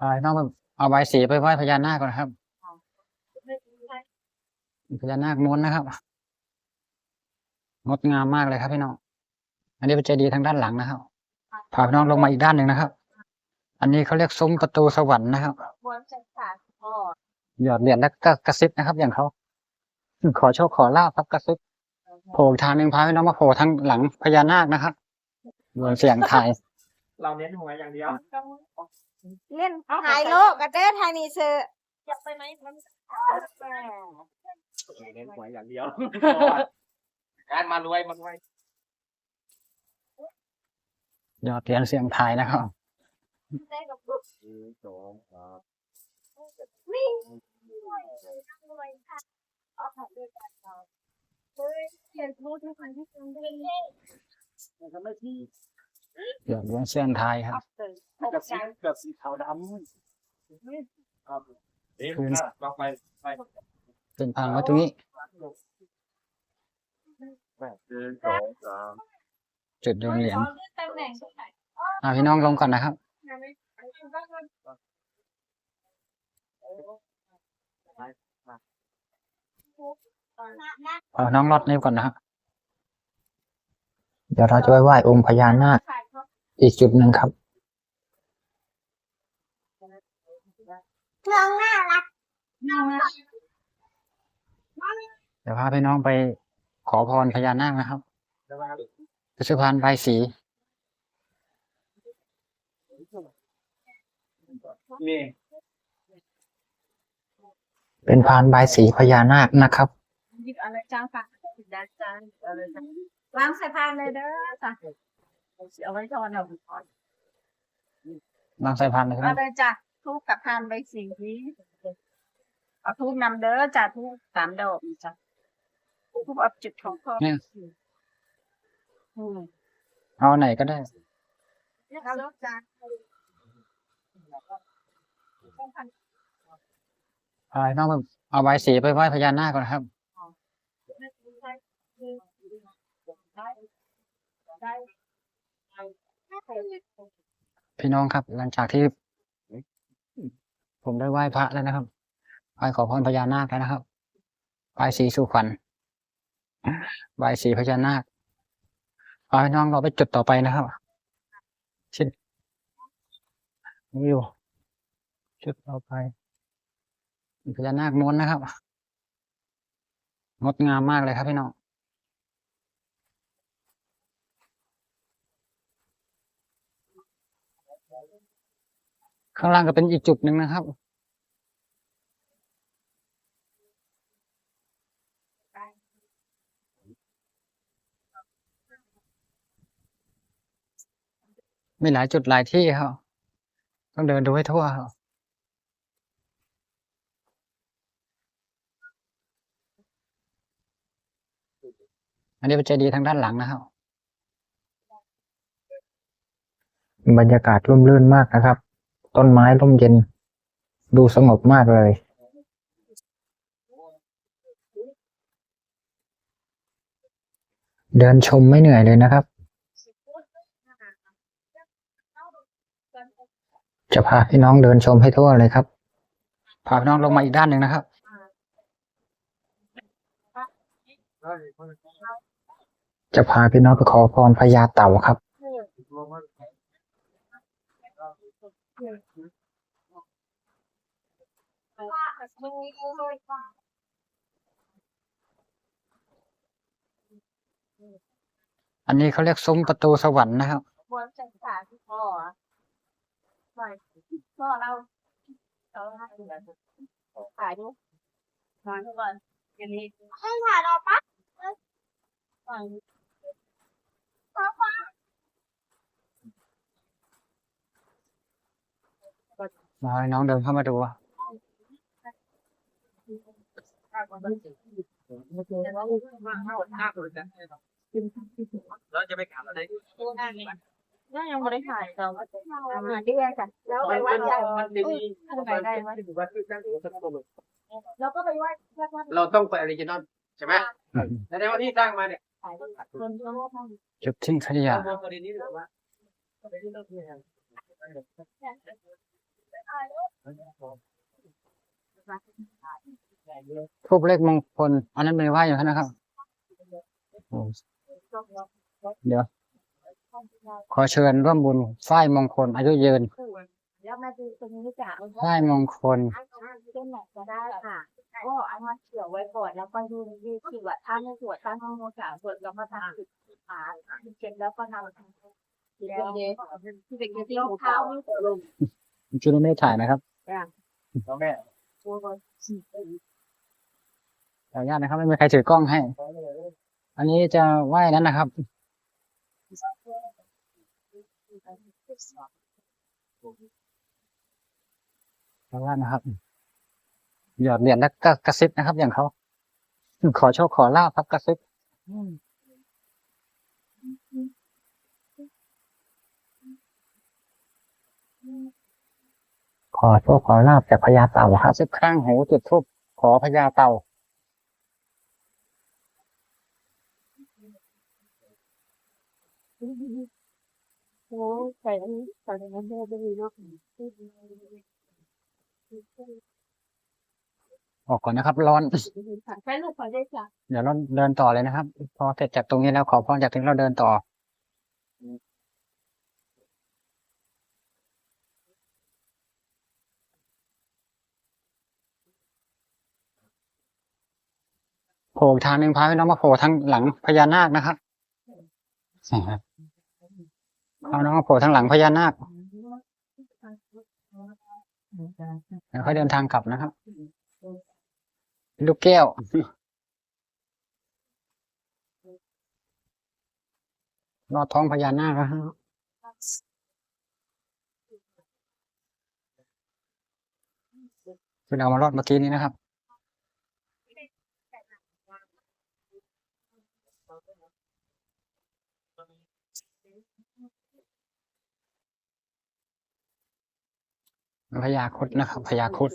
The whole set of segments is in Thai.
อ่าต้องเอาใบายสีไปไหว้พญานาคก่อนนะครับพญานาคม้วนนะครับ งดงามมากเลยครับพี่น้อง อันนี้เป็นเจดีย์ทางด้านหลังนะครับพาพี่น้องลงมาอีกด้านหนึ่งนะครับ อันนี้เขาเรียกซุ้มประตูสวรรค์นะครับบนสันสารพ่อหยอดเหรียญแล้วก็กระซิบนะครับ อย่างเขา ขอโชคขอลาบครับกระซิบโผล่อีกทางหนึ่งพาพี่น้องมาโผล่ทางหลังพญานาคนะครับรวมเสียงไทายเราเน้นหัวอย่างเดียว เล่นถ่ายโลกกันเด้อถ่ายนี่เซอร์อยากไปไหมมันเน้นหัวอย่างเดียวการมารวยมารวยหยอดเหรียญเสียงไทายนะครับได้กับลูกสองสามนี่รวยค่ะเอาถ่ายด้วยกันเราเฮ้ยเขียนรู้ทุกคนที่ทำได้เล่นทำไมที่ หยอดเหรียญเสียงไทายครับ กับสีกับสีขาวดำครับนี่ลองไปไปเป็นพังไว้ตรงนี้แปดเดือนสองสามจุดโยนเหรียญตำแหน่งที่ไหนอ่าพี่น้องลงก่อนนะครับเอาน้องรอดนิ้วก่อนนะครับเดี๋ยวเราจะไปไหว้องค์พญานาค อีกจุดหนึ่งครับน้องน่ารักน้องน่ารักเดี๋ยวพาพี่น้องไปขอพรพญานาคนะครับเป็นสะพานใบายสีนี่เป็นพานใบายสีพญานาคนะครับหยิบอะไรจ้าฝากด้านจ้าอะไรจ้าวางสะพานเลยเด้อจ้ะ เอาไว้ก่อนเอาวางสายพานเลยคเอารับเลยจ้ะทูบกับพานใบสีเอาทูบนำเด้อจ้ะทูบสามดอกจ้ะทูบเอาจุดของพ่อเนี่ย อืมเอาไหนก็ได้ เอาลูกจ้ะอ่าน้องเอาใบายสีไปไหว้พญานาคก่อนนะครับ พี่น้องครับ หลังจากที่ ผมได้ไหว้พระแล้วนะครับไหว้ขอพรพญานาคแล้วนะครับไหว้สีสุขวัญไหว้สีพญานาคพาพี่น้องเราไปจุดต่อไปนะครับชินวิวจุดต่อไปพญานาคม้วนนะครับงดงามมากเลยครับพี่น้อง ข้างล่างก็เป็นอีกจุดหนึ่งนะครับ มีหลายจุดหลายที่ครับ ต้องเดินดูให้ทั่วครับอันนี้เป็นเจดีย์ทางด้านหลังนะครับ บรรยากาศร่มรื่นมากนะครับ ต้นไม้ร่มเย็น ดูสงบมากเลย เดินชมไม่เหนื่อยเลยนะครับ จะพาพี่น้องเดินชมให้ทั่วเลยครับ พาพี่น้องลงมาอีกด้านหนึ่งนะครับจะพาพี่น้องไปขอพรพญาเต่าครับ อันนี้เขาเรียกซุ้มประตูสวรรค์นะครับบนสันสารพ่อพ่อเราเราถ่ายดูถ่ายทุกวันอย่างนี้ให้ถ่ายเราปะ มาให้น้องเดินเข้ามาดูอะแล้วจะไปกลับอะไรก็ยังไม่ได้ถ่ายเรามาที่แรกกันแล้วไปวัดใหญ่มันดีไปได้วัดวัดที่ตั้งหัวสักตัวแล้วก็ไปวัดวัดวัดเราต้องไปออริจินอลใช่ไหมแสดงว่าที่ตั้งมาเนี่ยถ่ายคนก็ว่าจุดทิ้งขยะ ทูบเลขมงคลอันนั้นไม่ไหวอยู่นะครับเดี๋ยว ขอเชิญร่วมบุญฝ้ายมงคลอายุยืนแล้วมาดูตรงนี้จะฝ้ายมงคลเส้นไหนก็ได้ค่ะก็เอามาเกี่ยวไว้ก่อนแล้วก็ดูดีที่ว่าถ้าไม่สวดตั้งโมสามสวดแล้วก็ทำสิบขาเสร็จแล้วก็ทำแล้วที่เป็นที่รองเท้าไม่ตกลง จุดนี้ไม่ได้ถ่ายนะครับแล้วแม่ตัวก็ขออนุญาตนะครับ ไม่มีใครถือกล้องให้ อันนี้จะไหว้นั้นนะครับขออนุญาตนะครับ หยอดเหรียญแล้วก็กระซิบนะครับ อย่างเขา ขอโชคขอลาบครับกระซิบ ขอโชคขอลาบจากพญาเต่าครับสิบครั้งหูจุดทูบขอพญาเต่าโอ้ใส่อันนี้ใส่อันนั้นได้ดีเนาะออกก่อนนะครับ ร้อนใช้ลูกขอได้จ้ะเดี๋ยวเราเดินต่อเลยนะครับ พอเสร็จจากตรงนี้แล้วขอพรจากถึงเราเดินต่อ โผล่ทางหนึ่งพาพี่น้องมาโผล่ทางหลังพญานาคนะครับนี่ครับพาน้องมาโผล่ทางหลังพญานาคแล้วค่อยเดินทางกลับนะครับ ลูกแก้วรอดท้องพญานาคแล้วฮะคือเอามารอดเมื่อกี้นี้นะครับ พญาครุดนะครับพญาครุด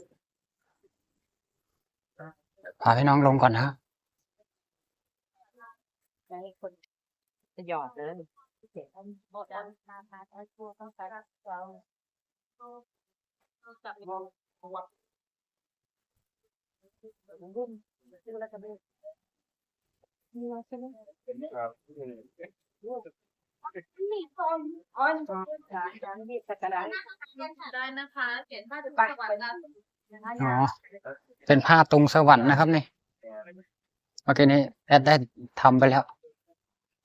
พาพี่น้องลงก่อนนะใช้คนจะหยอดเลยเสียงหมดแล้วมาพาทั้งตัวต้องการเราจับมองรุ่มดูแล้วจะไม่มีอะไรใช่ไหมครับ มีตอนอ๋อการมีตะกร้าได้นะคะเขียนผ้าถึงสวรรไปค์นะอ๋อ เป็นผ้าตรงสวรรค์นะครับนี่เมื่อกี้นี้แอดได้ทำไปแล้ว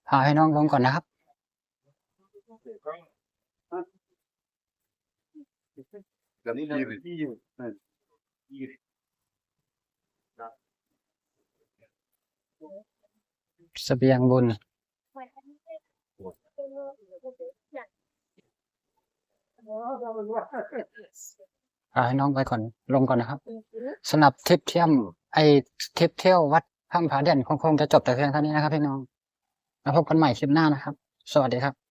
พาให้น้องลงก่อนนะครับแบบนี้เลยที่อยู่ยี่เสบียงบุญ พาให้น้องไปก่อนลงก่อนนะครับสำหรับทริปเที่ยวไอทริปเที่ยววัดถ้ำผาเด่นคงคงจะจบแต่เพียงเท่านี้นะครับพี่น้องแล้วพบกันใหม่คลิปหน้านะครับ สวัสดีครับ